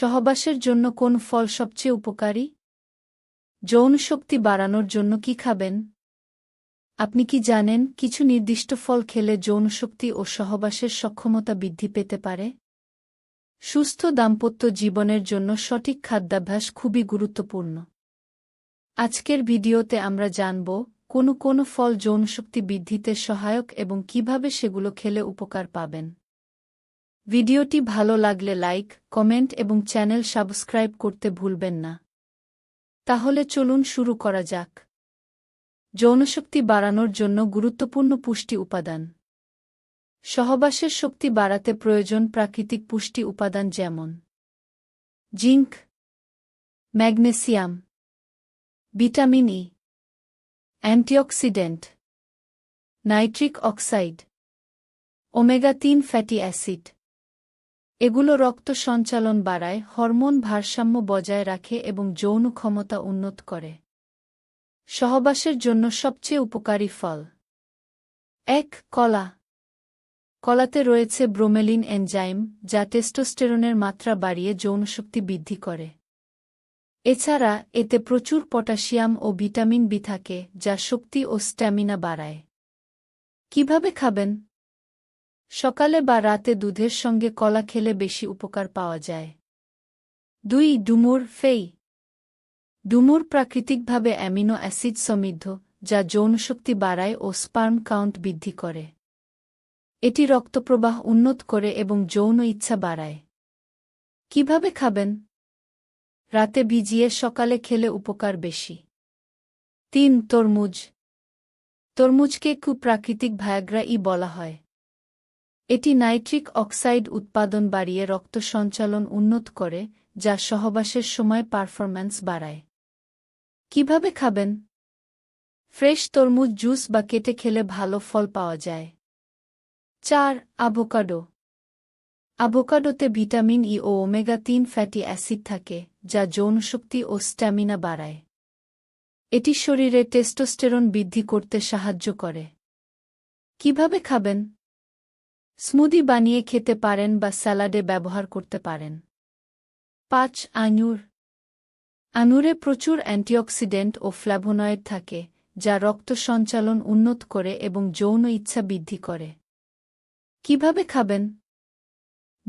সহবাসের জন্য কোন ফল সবচেয়ে উপকারী? যৌন শক্তি বাড়ানোর জন্য কি খাবেন? আপনি কি জানেন কিছু নির্দিষ্ট ফল খেলে যৌনশক্তি ও সহবাসের সক্ষমতা বৃদ্ধি পেতে পারে? সুস্থ দাম্পত্য জীবনের জন্য সঠিক খাদ্যাভ্যাস খুবই গুরুত্বপূর্ণ। আজকের ভিডিওতে আমরা জানব কোন কোন ফল যৌনশক্তি বৃদ্ধিতে সহায়ক এবং কীভাবে সেগুলো খেলে উপকার পাবেন। ভিডিওটি ভালো লাগলে লাইক, কমেন্ট এবং চ্যানেল সাবস্ক্রাইব করতে ভুলবেন না। তাহলে চলুন শুরু করা যাক। যৌনশক্তি বাড়ানোর জন্য গুরুত্বপূর্ণ পুষ্টি উপাদান। সহবাসের শক্তি বাড়াতে প্রয়োজন প্রাকৃতিক পুষ্টি উপাদান যেমন zinc, magnesium, vitamin E antioxidant, nitric oxide, omega তিন ফ্যাটি অ্যাসিড। এগুলো রক্ত সঞ্চালন বাড়ায়, হরমোন ভারসাম্য বজায় রাখে এবং যৌন ক্ষমতা উন্নত করে। সহবাসের জন্য সবচেয়ে উপকারী ফল। এক, কলা। কলাতে রয়েছে ব্রোমেলিন এনজাইম, যা টেস্টোস্টেরনের মাত্রা বাড়িয়ে যৌনশক্তি বৃদ্ধি করে। এছাড়া, এতে প্রচুর পটাশিয়াম ও ভিটামিন বি থাকে, যা শক্তি ও স্ট্যামিনা বাড়ায়। কীভাবে খাবেন? সকালে বা রাতে দুধের সঙ্গে কলা খেলে বেশি উপকার পাওয়া যায়। দুই, ডুমুর, ফেই। ডুমুর প্রাকৃতিকভাবে অ্যামিনো অ্যাসিড সমৃদ্ধ, যা যৌনশক্তি বাড়ায় ও স্পার্ম কাউন্ট বৃদ্ধি করে। এটি রক্তপ্রবাহ উন্নত করে এবং যৌন ইচ্ছা বাড়ায়। কীভাবে খাবেন? রাতে ভিজিয়ে সকালে খেলে উপকার বেশি। তিন, তরমুজ। তরমুজকে কুপ্রাকৃতিক ভায়াগ্রা ই বলা হয়। এটি নাইট্রিক অক্সাইড উৎপাদন বাড়িয়ে রক্ত সঞ্চালন উন্নত করে, যা সহবাসের সময় পারফরম্যান্স বাড়ায়। কীভাবে খাবেন? ফ্রেশ তরমুজ জুস বা কেটে খেলে ভালো ফল পাওয়া যায়। চার আভোকাডো আভোকাডোতে ভিটামিন ই ও ওমেগা তিন ফ্যাটি অ্যাসিড থাকে, যা যৌনশক্তি ও স্ট্যামিনা বাড়ায়। এটি শরীরে টেস্টোস্টেরন বৃদ্ধি করতে সাহায্য করে। কীভাবে খাবেন? স্মুদি বানিয়ে খেতে পারেন বা স্যালাডে ব্যবহার করতে পারেন। পাঁচ, আঙুর। আঙুরে প্রচুর অ্যান্টিঅক্সিডেন্ট ও ফ্ল্যাভোনয়েড থাকে, যা রক্ত সঞ্চালন উন্নত করে এবং যৌন ইচ্ছা বৃদ্ধি করে। কীভাবে খাবেন?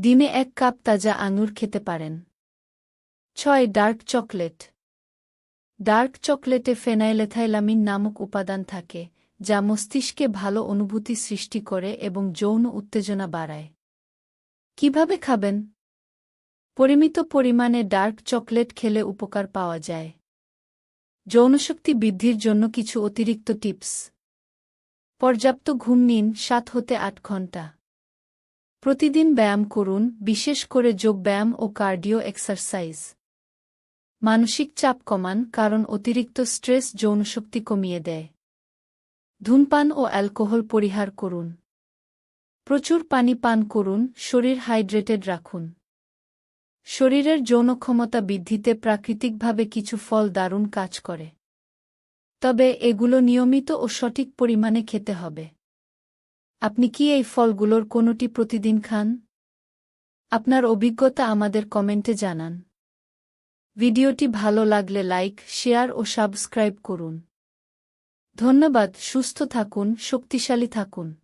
দিনে এক কাপ তাজা আঙুর খেতে পারেন। ছয়, ডার্ক চকলেট। ডার্ক চকলেটে ফেনাইলেথাইলামিন নামক উপাদান থাকে যা মস্তিষ্কে ভালো অনুভূতি সৃষ্টি করে এবং যৌন উত্তেজনা বাড়ায়। কীভাবে খাবেন? পরিমিত পরিমাণে ডার্ক চকলেট খেলে উপকার পাওয়া যায়। যৌনশক্তি বৃদ্ধির জন্য কিছু অতিরিক্ত টিপস। পর্যাপ্ত ঘুম নিন সাত হতে আট ঘণ্টা প্রতিদিন ব্যায়াম করুন, বিশেষ করে যোগব্যায়াম ও কার্ডিও এক্সারসাইজ। মানসিক চাপ কমান, কারণ অতিরিক্ত স্ট্রেস যৌনশক্তি কমিয়ে দেয়। ধূমপান ও অ্যালকোহল পরিহার করুন। প্রচুর পানি পান করুন, শরীর হাইড্রেটেড রাখুন। শরীরের যৌন ক্ষমতা বৃদ্ধিতে প্রাকৃতিকভাবে কিছু ফল দারুণ কাজ করে। তবে এগুলো নিয়মিত ও সঠিক পরিমাণে খেতে হবে। আপনি কি এই ফলগুলোর কোনোটি প্রতিদিন খান? আপনার অভিজ্ঞতা আমাদের কমেন্টে জানান। ভিডিওটি ভালো লাগলে লাইক, শেয়ার ও সাবস্ক্রাইব করুন। ধন্যবাদ সুস্থ থাকুন শক্তিশালী থাকুন।